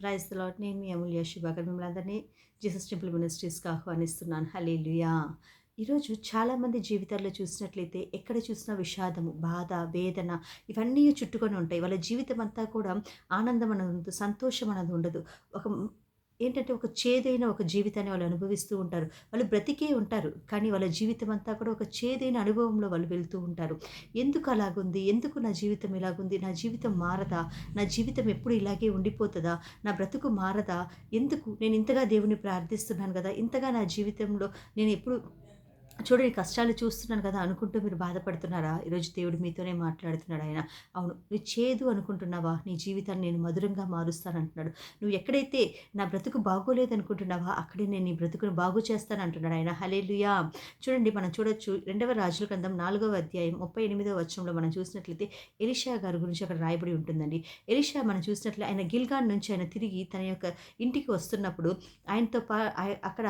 Praise lot నేను మీ అమూల్య శుభాకర్. మిమ్మల్ని అందరినీ జీసస్ టెంపుల్ మినిస్ట్రీస్కి ఆహ్వానిస్తున్నాను. హలేలుయా ఈరోజు చాలామంది జీవితాల్లో చూసినట్లయితే ఎక్కడ చూసినా విషాదము బాధ వేదన ఇవన్నీ చుట్టుకొని ఉంటాయి. వాళ్ళ జీవితం అంతా కూడా ఆనందం అనేది ఉండదు సంతోషం అనేది ఉండదు. ఒక ఏంటంటే ఒక చేదైన ఒక జీవితాన్ని వాళ్ళు అనుభవిస్తూ ఉంటారు. వాళ్ళు బ్రతికే ఉంటారు. కానీ వాళ్ళ జీవితం అంతా కూడా ఒక చేదైన అనుభవంలో వాళ్ళు వెళ్తూ ఉంటారు. ఎందుకు అలాగుంది? ఎందుకు నా జీవితం ఇలాగుంది? నా జీవితం మారదా? నా జీవితం ఎప్పుడు ఇలాగే ఉండిపోతుందా? నా బ్రతుకు మారదా? ఎందుకు? నేను ఇంతగా దేవుని ప్రార్థిస్తున్నాను కదా. ఇంతగా నా జీవితంలో నేను ఎప్పుడు చూడండి కష్టాలు చూస్తున్నాను కదా అనుకుంటూ మీరు బాధపడుతున్నారా? ఈరోజు దేవుడు మీతోనే మాట్లాడుతున్నాడు ఆయన. అవును నువ్వు చేదు అనుకుంటున్నావా? నీ జీవితాన్ని నేను మధురంగా మారుస్తానంటున్నాడు. నువ్వు ఎక్కడైతే నా బ్రతుకు బాగోలేదు అనుకుంటున్నావా అక్కడే నేను నీ బ్రతుకును బాగు చేస్తానంటున్నాడు ఆయన. హలేలుయా చూడండి మనం చూడొచ్చు రెండవ రాజుల గ్రంథం నాలుగవ అధ్యాయం ముప్పై ఎనిమిదవ వచ్చంలో మనం చూసినట్లయితే ఎలిషా గారి గురించి అక్కడ రాయబడి ఉంటుందండి. ఎలిషా మనం చూసినట్లు ఆయన గిల్గాన్ నుంచి ఆయన తిరిగి తన యొక్క ఇంటికి వస్తున్నప్పుడు ఆయనతో పా అక్కడ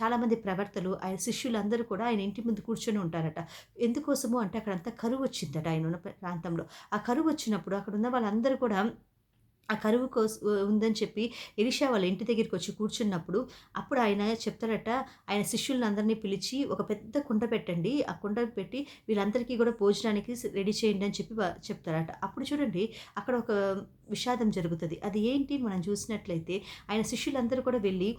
చాలామంది ప్రవర్తలు ఆయన శిష్యులందరూ కూడా ఆయన ఇంటి ముందు కూర్చొని ఉంటారట. ఎందుకోసము అంటే అక్కడంతా కరువు వచ్చిందట ఆయన ఉన్న ప్రాంతంలో. ఆ కరువు వచ్చినప్పుడు అక్కడ ఉన్న వాళ్ళందరూ కూడా ఆ కరువు కోసం ఉందని చెప్పి ఎలిషా వాళ్ళ ఇంటి దగ్గరికి వచ్చి కూర్చున్నప్పుడు అప్పుడు ఆయన చెప్తారట ఆయన శిష్యులందరినీ పిలిచి ఒక పెద్ద కుండ పెట్టండి. ఆ కుండ పెట్టి వీళ్ళందరికీ కూడా భోజనానికి రెడీ చేయండి అని చెప్పి చెప్తారట. అప్పుడు చూడండి అక్కడ ఒక విషాదం జరుగుతుంది. అది ఏంటి? మనం చూసినట్లయితే ఆయన శిష్యులందరూ కూడా వెళ్ళి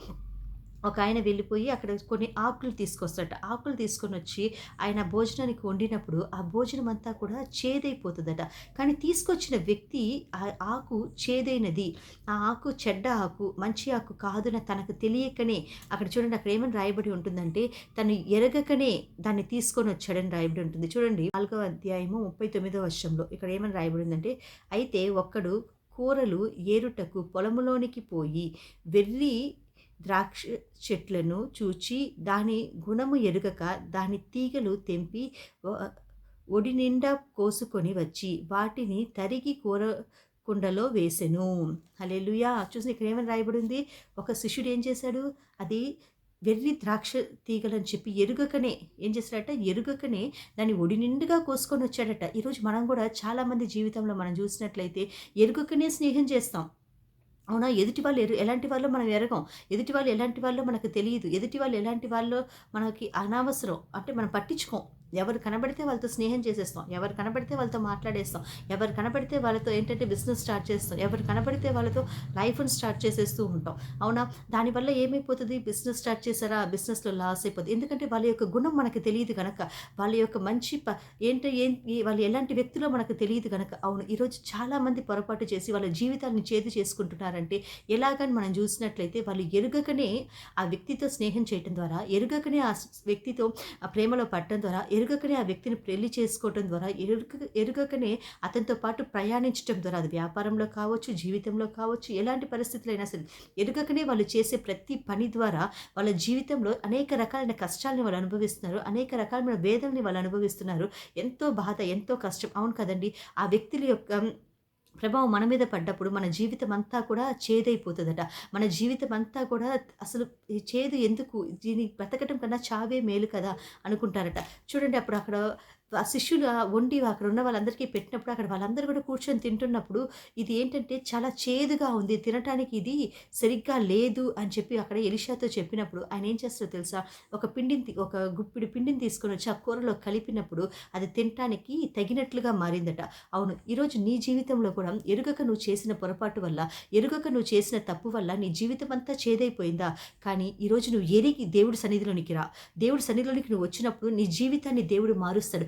ఒక ఆయన వెళ్ళిపోయి అక్కడ కొన్ని ఆకులు తీసుకొస్తాడట. ఆకులు తీసుకొని వచ్చి ఆయన భోజనానికి వండినప్పుడు ఆ భోజనం అంతా కూడా చేదైపోతుందట. కానీ తీసుకొచ్చిన వ్యక్తి ఆ ఆకు చేదైనది. ఆ ఆకు చెడ్డ ఆకు మంచి ఆకు కాదున తనకు తెలియకనే అక్కడ చూడండి అక్కడ ఏమని రాయబడి ఉంటుందంటే తను ఎరగకనే దాన్ని తీసుకొని వచ్చాడని రాయబడి ఉంటుంది. చూడండి నాలుగవ అధ్యాయము ముప్పై తొమ్మిదవ వర్షంలో ఇక్కడ ఏమని రాయబడి ఉందంటే అయితే ఒక్కడు కూరలు ఏరుటకు పొలములోనికి పోయి వెర్రి ద్రాక్ష చెట్లను చూచి దాని గుణము ఎరుగక దాని తీగలు తెంపి ఒడి నిండా కోసుకొని వచ్చి వాటిని తరిగి కూర కుండలో వేసెను. అలెలుయా చూసి ఇక్కడ ఏమని రాయబడింది? ఒక శిష్యుడు ఏం చేశాడు? అది వెర్రి ద్రాక్ష తీగలని చెప్పి ఎరుగకనే ఏం చేశాడట? ఎరుగకనే దాన్ని ఒడి నిండుగా కోసుకొని వచ్చాడట. ఈరోజు మనం కూడా చాలామంది జీవితంలో మనం చూసినట్లయితే ఎరుగకనే స్నేహం చేస్తాం. అవునా? ఎదుటి వాళ్ళు ఎలాంటి వాళ్ళు మనం ఎరగం. ఎదుటి వాళ్ళు ఎలాంటి వాళ్ళు మనకు తెలియదు. ఎదుటి వాళ్ళు ఎలాంటి వాళ్ళు మనకి అనవసరం. అంటే మనం పట్టించుకోం. ఎవరు కనబడితే వాళ్ళతో స్నేహం చేసేస్తాం ఎవరు కనబడితే వాళ్ళతో మాట్లాడేస్తాం ఎవరు కనబడితే వాళ్ళతో ఏంటంటే బిజినెస్ స్టార్ట్ చేస్తాం ఎవరు కనబడితే వాళ్ళతో లైఫ్ని స్టార్ట్ చేసేస్తూ ఉంటాం. అవునా? దానివల్ల ఏమైపోతుంది? బిజినెస్ స్టార్ట్ చేశారా? బిజినెస్లో లాస్ అయిపోతుంది ఎందుకంటే వాళ్ళ యొక్క గుణం మనకు తెలియదు కనుక వాళ్ళ యొక్క మంచి ప ఏంటో ఏం వాళ్ళు ఎలాంటి వ్యక్తులో మనకు తెలియదు కనుక అవును ఈరోజు చాలామంది పొరపాటు చేసి వాళ్ళ జీవితాలను చేదు చేసుకుంటున్నారంటే ఎలాగని మనం చూసినట్లయితే వాళ్ళు ఎరుగకనే ఆ వ్యక్తితో స్నేహం చేయటం ద్వారా ఎరుగకనే ఆ వ్యక్తితో ఆ ప్రేమలో పడటం ద్వారా ఎరుగకనే ఆ వ్యక్తిని పెళ్ళి చేసుకోవటం ద్వారా ఎరుగ ఎరుగకనే అతనితో పాటు ప్రయాణించడం ద్వారా అది వ్యాపారంలో కావచ్చు జీవితంలో కావచ్చు ఎలాంటి పరిస్థితులైనా సరే ఎరుగకనే వాళ్ళు చేసే ప్రతి పని ద్వారా వాళ్ళ జీవితంలో అనేక రకాలైన కష్టాలని వాళ్ళు అనుభవిస్తున్నారు అనేక రకాలైన వేదనని వాళ్ళు అనుభవిస్తున్నారు. ఎంతో బాధ ఎంతో కష్టం. అవును కదండి ఆ వ్యక్తుల యొక్క ప్రభావం మన మీద పడ్డప్పుడు మన జీవితం అంతా కూడా చేదైపోతుందట. మన జీవితం అంతా కూడా అసలు చేదు ఎందుకు? దీన్ని బ్రతకటం కన్నా చావే మేలు కదా అనుకుంటారట. చూడండి అప్పుడు అక్కడ శిష్యులు వండి అక్కడ ఉన్న వాళ్ళందరికీ పెట్టినప్పుడు అక్కడ వాళ్ళందరూ కూడా కూర్చొని తింటున్నప్పుడు ఇది ఏంటంటే చాలా చేదుగా ఉంది తినటానికి ఇది సరిగ్గా లేదు అని చెప్పి అక్కడ ఎలిషాతో చెప్పినప్పుడు ఆయన ఏం చేస్తారో తెలుసా? ఒక పిండిని ఒక గుప్పిడి పిండిని తీసుకొని వచ్చి ఆ కూరలో కలిపినప్పుడు అది తినటానికి తగినట్లుగా మారిందట. అవును ఈరోజు నీ జీవితంలో కూడా ఎరుగక నువ్వు చేసిన పొరపాటు వల్ల ఎరుగక నువ్వు చేసిన తప్పు వల్ల నీ జీవితం అంతా చేదైపోయిందా? కానీ ఈరోజు నువ్వు ఎరిగి దేవుడి సన్నిధిలోనికి రా. దేవుడి సన్నిధిలోనికి నువ్వు వచ్చినప్పుడు నీ జీవితాన్ని దేవుడు మారుస్తాడు.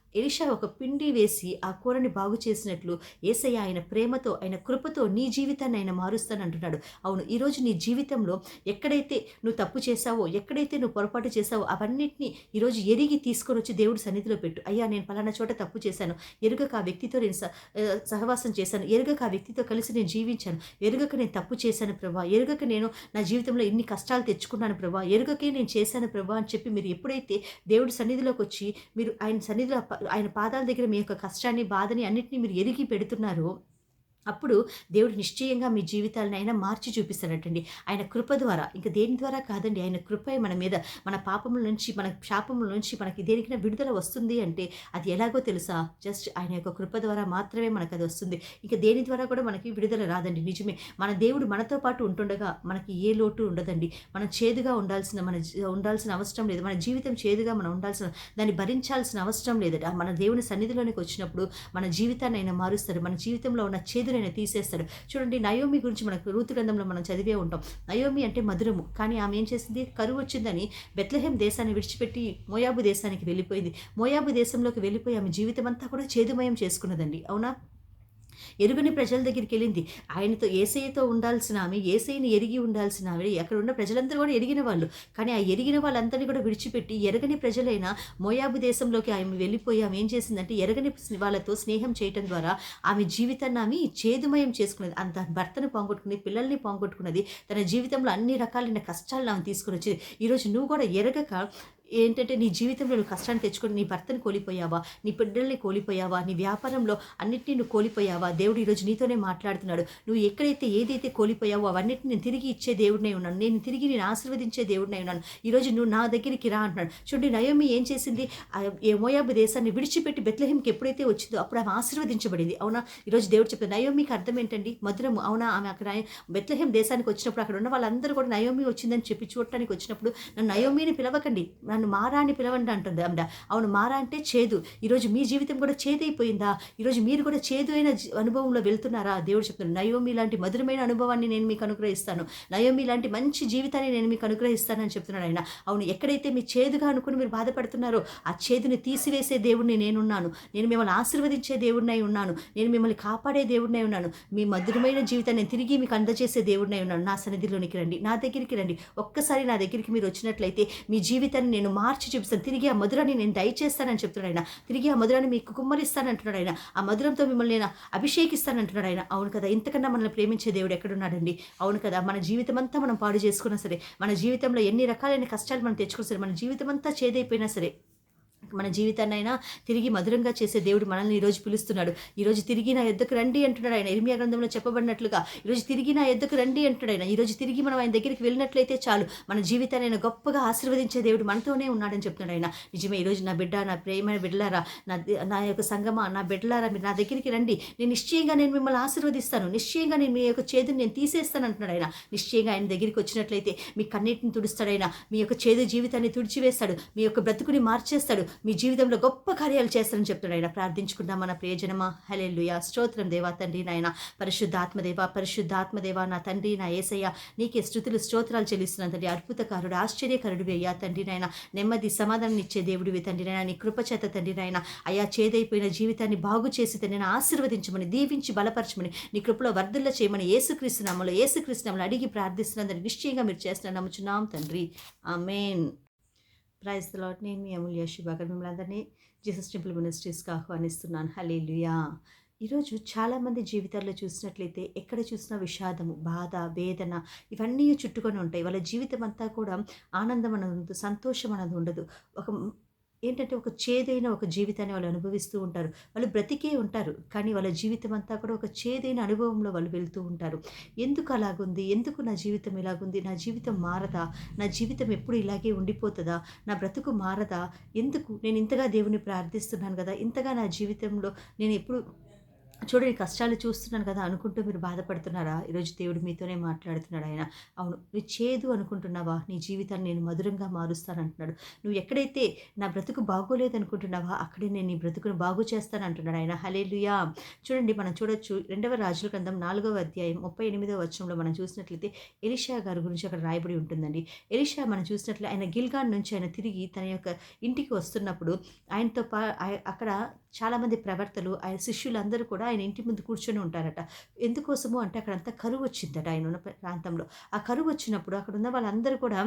ఎలిషా ఒక పిండి వేసి ఆ కూరని బాగు చేసినట్లు ఏసయ్య ఆయన ప్రేమతో ఆయన కృపతో నీ జీవితాన్ని ఆయన మారుస్తానంటున్నాడు. అవును ఈరోజు నీ జీవితంలో ఎక్కడైతే నువ్వు తప్పు చేసావో ఎక్కడైతే నువ్వు పొరపాటు చేసావో అవన్నిటిని ఈరోజు ఎరిగి తీసుకొని వచ్చి దేవుడి సన్నిధిలో పెట్టు. అయ్యా నేను పలానా చోట తప్పు చేశాను. ఎరుగక ఆ వ్యక్తితో నేను సహవాసం చేశాను. ఎరుగక ఆ వ్యక్తితో కలిసి నేను జీవించాను. ఎరుగక నేను తప్పు చేశాను ప్రభా. ఎరుగక నేను నా జీవితంలో ఇన్ని కష్టాలు తెచ్చుకున్నాను ప్రభా. ఎరుగకే నేను చేశాను ప్రభా అని చెప్పి మీరు ఎప్పుడైతే దేవుడి సన్నిధిలోకి వచ్చి మీరు ఆయన సన్నిధిలో ఆయన పాదాల దగ్గర మీ యొక్క కష్టాన్ని బాధని అన్నింటినీ మీరు ఎరిగి పెడుతున్నారు. అప్పుడు దేవుడు నిశ్చయంగా మీ జీవితాలను ఆయన మార్చి చూపిస్తాడటండి. ఆయన కృప ద్వారా ఇంకా దేని ద్వారా కాదండి ఆయన కృప మన మీద మన పాపముల నుంచి మన శాపముల నుంచి మనకి దేనికైనా విడుదల వస్తుంది అంటే అది ఎలాగో తెలుసా? జస్ట్ ఆయన యొక్క కృప ద్వారా మాత్రమే మనకు అది వస్తుంది. ఇంకా దేని ద్వారా కూడా మనకి విడుదల రాదండి నిజమే. మన దేవుడు మనతో పాటు ఉంటుండగా మనకి ఏ లోటు ఉండదండి. మనం చేదుగా ఉండాల్సిన మన ఉండాల్సిన అవసరం లేదు. మన జీవితం చేదుగా మనం ఉండాల్సిన దాన్ని భరించాల్సిన అవసరం లేదట. మన దేవుని సన్నిధిలోనికి వచ్చినప్పుడు మన జీవితాన్ని ఆయన మారుస్తారు. మన జీవితంలో ఉన్న చేదు చేదునైనా తీసేస్తాడు. చూడండి నయోమి గురించి మనకు రూతు గ్రంథంలో మనం చదివే ఉంటాం. నయోమి అంటే మధురము. కానీ ఆమె ఏం చేసింది? కరువు వచ్చిందని బెత్లహేం దేశాన్ని విడిచిపెట్టి మోయాబు దేశానికి వెళ్ళిపోయింది. మోయాబు దేశంలోకి వెళ్ళిపోయి ఆమె జీవితం అంతా కూడా చేదుమయం చేసుకున్నదండి. అవునా? ఎరుగని ప్రజల దగ్గరికి వెళ్ళింది. ఆయనతో ఏసైతో ఉండాల్సిన ఆమె ఏసైని ఎరిగి ఉండాల్సిన ఆమె అక్కడ ఉన్న ప్రజలందరూ కూడా ఎరిగిన వాళ్ళు. కానీ ఆ ఎరిగిన వాళ్ళందరినీ కూడా విడిచిపెట్టి ఎరగని ప్రజలైన మోయాబు దేశంలోకి ఆమె వెళ్ళిపోయి ఆమె ఏం చేసిందంటే ఎరగని వాళ్ళతో స్నేహం చేయటం ద్వారా ఆమె జీవితాన్ని ఆమె చేదుమయం చేసుకున్నది. అంత భర్తను పోగొట్టుకుని పిల్లల్ని పోగొట్టుకున్నది తన జీవితంలో అన్ని రకాలైన కష్టాలను ఆమె తీసుకుని వచ్చింది. ఈరోజు నువ్వు కూడా ఎరగక ఏంటంటే నీ జీవితంలో నువ్వు కష్టాన్ని తెచ్చుకొని నీ భర్తను కోల్పోయావా? నీ బిడ్డల్ని కోల్పోయావా? నీ వ్యాపారంలో అన్నిటిని నువ్వు కోల్పోయావా? దేవుడు ఈరోజు నీతోనే మాట్లాడుతున్నాడు. నువ్వు ఎక్కడైతే ఏదైతే కోల్పోయావో అవన్నిటిని నేను తిరిగి ఇచ్చే దేవుడినై ఉన్నాను. నేను తిరిగి నేను ఆశీర్వదించే దేవుడినై ఉన్నాను. ఈరోజు నువ్వు నా దగ్గరికి రా అంటున్నాడు. చూడండి నయోమి ఏం చేసింది? ఏ మోయాబు దేశాన్ని విడిచిపెట్టి బెత్లహేమ్కి ఎప్పుడైతే వచ్చిందో అప్పుడు ఆమె ఆశీర్వదించబడింది. అవునా? ఈరోజు దేవుడు చెప్పారు నయోమికి అర్థం ఏంటండి? మధురము. అవునా? ఆమె అక్కడ బెత్లహేం దేశానికి వచ్చినప్పుడు అక్కడ ఉన్న వాళ్ళందరూ కూడా నయోమి వచ్చిందని చెప్పి చూడటానికి వచ్చినప్పుడు నన్ను నయోమిని పిలవకండి. నన్ను మారా అని పిలవండి అంటుంది ఆమె అవును మారా అంటే చేదు. ఈరోజు మీ జీవితం కూడా చేదైపోయిందా? ఈరోజు మీరు కూడా చేదు అయిన అనుభవంలో వెళ్తున్నారా? దేవుడు చెప్తున్నాడు నయోమి లాంటి మధురమైన అనుభవాన్ని నేను మీకు అనుగ్రహిస్తాను. నయోమి లాంటి మంచి జీవితాన్ని నేను మీకు అనుగ్రహిస్తానని చెప్తున్నాడు ఆయన. అవును ఎక్కడైతే మీ చేదుగా అనుకుని మీరు బాధపడుతున్నారో ఆ చేదుని తీసివేసే దేవుడిని నేనున్నాను. నేను మిమ్మల్ని ఆశీర్వదించే దేవుడినై ఉన్నాను. నేను మిమ్మల్ని కాపాడే దేవుడినై ఉన్నాను. మీ మధురమైన జీవితాన్ని తిరిగి మీకు అందజేసే దేవుడినై ఉన్నాను. నా సన్నిధిలోనికి రండి నా దగ్గరికి రండి. ఒక్కసారి నా దగ్గరికి మీరు వచ్చినట్లయితే మీ జీవితాన్ని నేను మార్చి చూపిస్తాను. తిరిగి ఆ మధురాన్ని నేను దయచేస్తానని చెప్తున్నాడు ఆయన. తిరిగి ఆ మధురాన్ని మీకు కుమ్మరిస్తానంటున్నాడు ఆయన. ఆ మధురంతో మిమ్మల్ని నేను అభిషేకిస్తానంటున్నాడు ఆయన. అవును కదా ఇంతకన్నా మనల్ని ప్రేమించే దేవుడు ఎక్కడున్నాడండి? అవును కదా మన జీవితం అంతా మనం పాడు చేసుకున్నా సరే మన జీవితంలో ఎన్ని రకాలైన కష్టాలు మనం తెచ్చుకున్నా సరే మన జీవితం అంతా చేదైపోయినా సరే మన జీవితాన్నైనా తిరిగి మధురంగా చేసే దేవుడు మనల్ని ఈరోజు పిలుస్తున్నాడు. ఈరోజు తిరిగి నా ఎద్దకు రండి అంటున్నాడు ఆయన. ఇర్మియా గ్రంథంలో చెప్పబడినట్లుగా ఈరోజు తిరిగి నా ఎద్దకు రండి అంటున్నాడు ఆయన. ఈరోజు తిరిగి మనం ఆయన దగ్గరికి వెళ్ళినట్లయితే చాలు మన జీవితాన్ని ఆయన గొప్పగా ఆశీర్వదించే దేవుడు మనతోనే ఉన్నాడని చెప్తున్నాడు ఆయన. నిజమే ఈరోజు నా బిడ్డ నా ప్రేమ బిడ్డలారా నా నా యొక్క సంగమ నా బిడ్డలారా మీరు నా దగ్గరికి రండి. నేను నిశ్చయంగా నేను మిమ్మల్ని ఆశీర్వదిస్తాను. నిశ్చయంగా నేను మీ యొక్క చేదుని నేను తీసేస్తాను అంటున్నాడు ఆయన. నిశ్చయంగా ఆయన దగ్గరికి వచ్చినట్లయితే మీ కన్నీటిని తుడుస్తాడైనా మీ యొక్క చేదు జీవితాన్ని తుడిచివేస్తాడు. మీ యొక్క బ్రతుకుని మార్చేస్తాడు. మీ జీవితంలో గొప్ప కార్యాలు చేస్తారని చెప్తున్నాడు ఆయన. ప్రార్థించుకుందాం మన ప్రియజనమ. హలెల్లుయ. స్తోత్రం దేవా తండ్రి నాయన. పరిశుద్ధాత్మదేవ పరిశుద్ధాత్మదేవ నా తండ్రి నా ఏసయ్య. నీకే స్థుతులు స్తోత్రాలు చెల్లిస్తున్నాను తండ్రి. అద్భుతకారుడు ఆశ్చర్యకరుడు అయ్యా తండ్రి నాయన. నెమ్మది సమాధానం ఇచ్చే దేవుడివి తండ్రి నాయన. నీ కృపచేత తండ్రి నాయన. అయ్యా చేదైపోయిన జీవితాన్ని బాగు చేసి తండ్రి ఆశీర్వదించమని దీవించి బలపరచమని నీ కృపలో వర్ధుల్లో చేయమని యేసుక్రీస్తు నామలో యేసుక్రీస్తు నామలో అడిగి ప్రార్థిస్తున్నందుకు నిశ్చయంగా మీరు చేస్తున్న నమ్ముచున్నాం తండ్రి. ఆమెన్. ప్రైజ్ లాట్ నేను మీ అమూల్య శుభాకర్. మిమ్మల్ని అందరినీ జీసస్ టెంపుల్ మినిస్ట్రీస్కి ఆహ్వానిస్తున్నాను. హలేలుయా ఈరోజు చాలామంది జీవితాల్లో చూసినట్లయితే ఎక్కడ చూసినా విషాదము బాధ వేదన ఇవన్నీ చుట్టుకొని ఉంటాయి. వాళ్ళ జీవితం అంతా కూడా ఆనందం అనేది ఉండదు సంతోషం అనేది ఉండదు. ఒక ఏంటంటే ఒక చేదైన ఒక జీవితాన్ని వాళ్ళు అనుభవిస్తూ ఉంటారు. వాళ్ళు బ్రతికే ఉంటారు. కానీ వాళ్ళ జీవితం అంతా కూడా ఒక చేదైన అనుభవంలో వాళ్ళు వెళ్తూ ఉంటారు. ఎందుకు అలాగుంది? ఎందుకు నా జీవితం ఇలాగుంది? నా జీవితం మారదా? నా జీవితం ఎప్పుడు ఇలాగే ఉండిపోతుందా? నా బ్రతుకు మారదా? ఎందుకు? నేను ఇంతగా దేవుని ప్రార్థిస్తున్నాను కదా? ఇంతగా నా జీవితంలో నేను ఎప్పుడు చూడండి కష్టాలు చూస్తున్నాను కదా అనుకుంటూ మీరు బాధపడుతున్నారా? ఈరోజు దేవుడు మీతోనే మాట్లాడుతున్నాడు ఆయన. అవును నువ్వు చేదు అనుకుంటున్నావా? నీ జీవితాన్ని నేను మధురంగా మారుస్తానంటున్నాడు. నువ్వు ఎక్కడైతే నా బ్రతుకు బాగోలేదు అనుకుంటున్నావా అక్కడే నేను నీ బ్రతుకును బాగు చేస్తానంటున్నాడు ఆయన. హలేలుయా చూడండి మనం చూడొచ్చు రెండవ రాజుల గ్రంథం నాలుగవ అధ్యాయం ముప్పై ఎనిమిదవ వచనంలో మనం చూసినట్లయితే ఎలిషా గారి గురించి అక్కడ రాయబడి ఉంటుందండి. ఎలిషా మనం చూసినట్లు ఆయన గిల్గాన్ నుంచి ఆయన తిరిగి తన యొక్క ఇంటికి వస్తున్నప్పుడు ఆయనతో పా అక్కడ చాలామంది ప్రవర్తలు ఆయన శిష్యులందరూ కూడా ఆయన ఇంటి ముందు కూర్చొని ఉంటారట. ఎందుకోసము అంటే అక్కడంతా కరువు వచ్చిందట ఆయన ఉన్న ప్రాంతంలో. ఆ కరువు వచ్చినప్పుడు అక్కడ ఉన్న వాళ్ళందరూ కూడా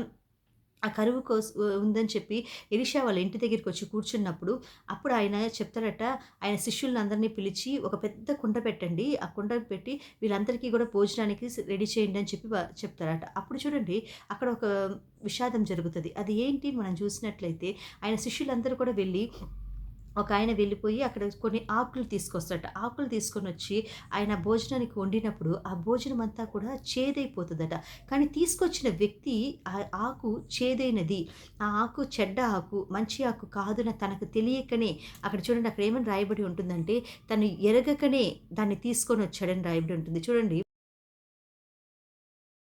ఆ కరువు కోస ఉందని చెప్పి ఎలిషా వాళ్ళ ఇంటి దగ్గరికి వచ్చి కూర్చున్నప్పుడు అప్పుడు ఆయన చెప్తారట ఆయన శిష్యులందరినీ పిలిచి ఒక పెద్ద కుండ పెట్టండి. ఆ కుండ పెట్టి వీళ్ళందరికీ కూడా భోజనానికి రెడీ చేయండి అని చెప్పి చెప్తారట. అప్పుడు చూడండి అక్కడ ఒక విషాదం జరుగుతుంది. అది ఏంటి? మనం చూసినట్లయితే ఆయన శిష్యులందరూ కూడా వెళ్ళి ఒక ఆయన వెళ్ళిపోయి అక్కడ కొన్ని ఆకులు తీసుకొస్తాడట. ఆకులు తీసుకొని వచ్చి ఆయన భోజనానికి వండినప్పుడు ఆ భోజనం అంతా కూడా చేదైపోతుందట. కానీ తీసుకొచ్చిన వ్యక్తి ఆ ఆకు చేదైనది. ఆ ఆకు చెడ్డ ఆకు మంచి ఆకు కాదున తనకు తెలియకనే అక్కడ చూడండి అక్కడ ఏమని రాయబడి ఉంటుందంటే తను ఎరగకనే దాన్ని తీసుకొని వచ్చాడని రాయబడి ఉంటుంది. చూడండి